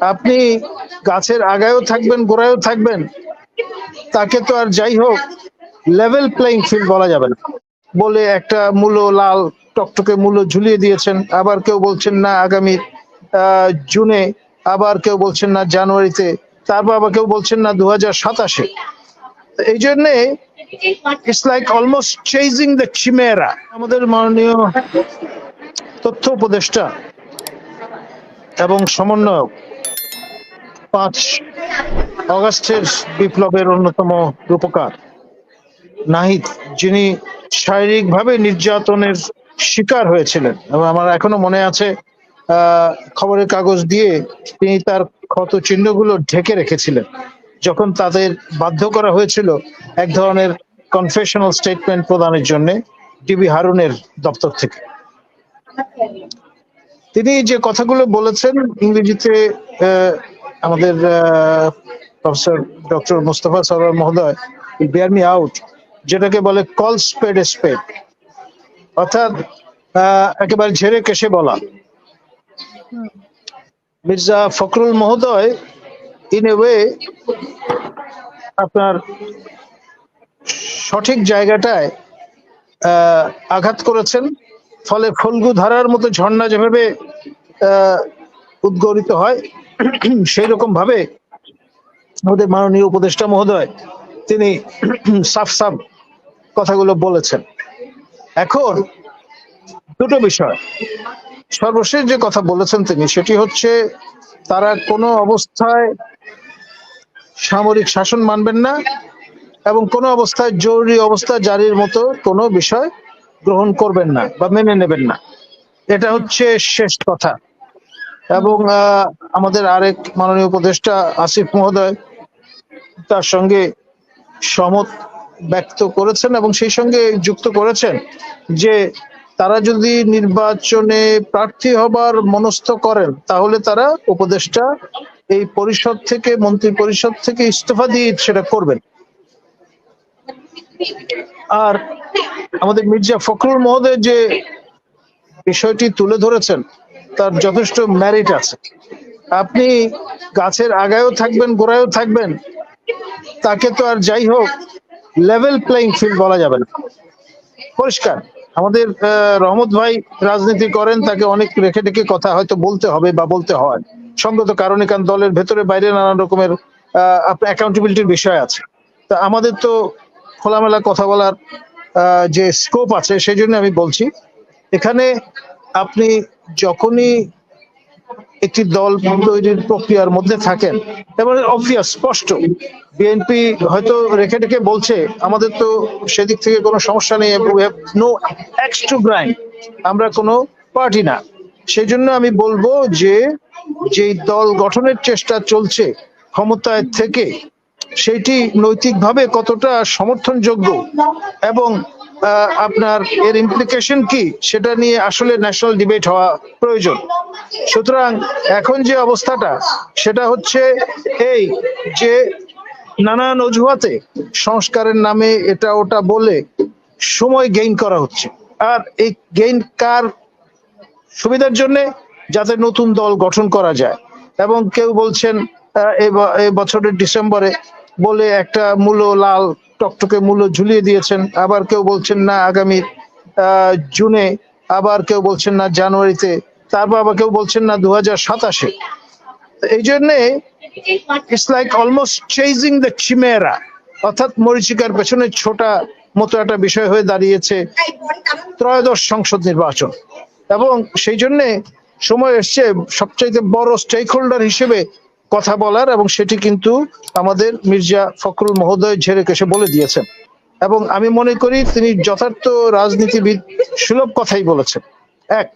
আপনি গাছের আগায়ও থাকবেন, গোড়ায়ও থাকবেন। তাকে তো আর যাই হোক লেভেল প্লেইং ফিল্ড বলা যাবে না। বলে একটা মূলো লাল, টকটকে মূল্য ঝুলিয়ে দিয়েছেন। আবার কেউ বলছেন, না, আগামী জুনে। আবার কেউ বলছেন, না, জানুয়ারিতে। তারপর আবার কেউ বলছেন, না দু হাজার সাতাশে। এই জন্যে it's like almost chasing the chimera আমাদের মাননীয় তথ্য উপদেষ্টা এবং সমন্বয়ক পাঁচ অগাস্টের বিপ্লবের অন্যতম রূপকার। নাহিদ, যিনি শারীরিকভাবে নির্যাতনের শিকার হয়েছিলেন এবং আমার এখনও মনে আছে খবরের কাগজ দিয়ে তিনি তার ক্ষত চিহ্নগুলো ঢেকে রেখেছিলেন। যখন তাদের বাধ্য করা হয়েছিল এক ধরনের কনফেশনাল স্টেটমেন্ট প্রদানের জন্য ডিবি হারুনের দপ্তর থেকে। তিনি যে কথাগুলো বলেছেন, ইংরেজিতে আমাদের প্রফেসর ডক্টর মুস্তফা সরওয়ার মহোদয় বিয়ার মি আউট যেটাকে বলে কল স্পেড স্পেড অর্থাৎ একেবারে ঝেড়ে কেসে বলা। মির্জা ফখরুল মহোদয় ইন এ ওয়ে আপনার সঠিক জায়গাটায় আঘাত করেছেন, ফলে ফল্গু ধারার মতো ঝর্ণা যেভাবে উদ্গরিত হয় সেই রকম ভাবে আমাদের মাননীয় উপদেষ্টা মহোদয় তিনি সাফ সাফ কথাগুলো বলেছেন। এখন দুটো বিষয়। সর্বশেষ যে কথা বলেছেন তিনি, সেটি হচ্ছে তারা কোনো অবস্থায় সামরিক শাসন মানবেন না এবং কোনো অবস্থায় জরুরি অবস্থা জারির মতো কোনো বিষয় গ্রহণ করবেন না বা মেনে নেবেন না। এটা হচ্ছে শেষ কথা। এবং আমাদের আরেক মাননীয় উপদেষ্টা আসিফ মহোদয় তার সঙ্গে সমত ব্যক্ত করেছেন এবং সেই সঙ্গে যুক্ত করেছেন যে তারা যদি নির্বাচনে প্রার্থী হবার মনস্থ করেন, তাহলে তারা উপদেষ্টা এই পরিষদ থেকে, মন্ত্রী পরিষদ থেকে ইস্তফা দিয়ে সেটা করবেন। আর আমাদের মির্জা ফখরুল মহোদয় যে বিষয়টি তুলে ধরেছেন তার যথেষ্ট ম্যারিট আছে। আপনি গাছের আগায়ও থাকবেন, গোড়ায়ও থাকবেন, তাকে তো আর যাই হোক লেভেল প্লেইং ফিল্ড বলা যাবে না। পরিষ্কার, আমাদের রহমত ভাই রাজনীতি করেন, তাকে অনেক রেখে রেখে কথা হয়তো বলতে হবে বা বলতে হয়। সঙ্গত কারণে কারণ দলের ভেতরে বাইরে নানান রকমের আপনার অ্যাকাউন্টেবিলিটির বিষয় আছে। তা আমাদের তো খোলামেলা কথা বলার যে স্কোপ আছে, সেই জন্য আমি বলছি, এখানে আপনি যখনই একটি দল তৈরির প্রক্রিয়ার মধ্যে থাকেন, এবারে অবভিয়াস স্পষ্ট। বিএনপি হয়তো রেখে রেখে বলছে, আমাদের তো সেদিক থেকে কোনো সমস্যা নেই নো এক্স টু গ্রাইন্ড আমরা কোনো পার্টি না। সেই জন্য আমি বলব যে, যেই দল গঠনের চেষ্টা চলছে ক্ষমতায় থেকে, সেইটি নৈতিকভাবে কতটা সমর্থনযোগ্য এবং আপনার এর ইমপ্লিকেশন কি? সেটা নিয়ে আসলে ন্যাশনাল ডিবেট হওয়া প্রয়োজন। সুতরাং এখন যে অবস্থাটা, সেটা হচ্ছে এই যে নানান অজুহাতে সংস্কারের নামে এটা ওটা বলে সময় গেইন করা হচ্ছে। আর এই গেইন কার সুবিধার জন্য? যাতে নতুন দল গঠন করা যায়। এবং কেউ বলছেন এই বছরের ডিসেম্বরে বলে একটা মূল্য লাল টকটকে মূল্য ঝুলিয়ে দিয়েছেন। আবার কেউ বলছেন, না, আগামী জুনে। আবার কেউ বলছেন, না, জানুয়ারিতে। তারপর আবার কেউ বলছেন, না দু হাজার সাতাশে। এই জন্যে it's like almost chasing the chimera অর্থাৎ মরিচিকার পেছনে ছোটা মতো একটা বিষয় হয়ে দাঁড়িয়েছে ত্রয়োদশ সংসদ নির্বাচন। এবং সেই জন্যে সময় এসছে সবচাইতে বড় স্টেক হোল্ডার হিসেবে কথা বলার এবং সেটি কিন্তু আমাদের মির্জা ফখরুল মহোদয় ঝেড়ে কেসে বলে দিয়েছেন। এবং আমি মনে করি তিনি যথার্থ রাজনীতিবিদ সুলভ কথাই বলেছেন। এক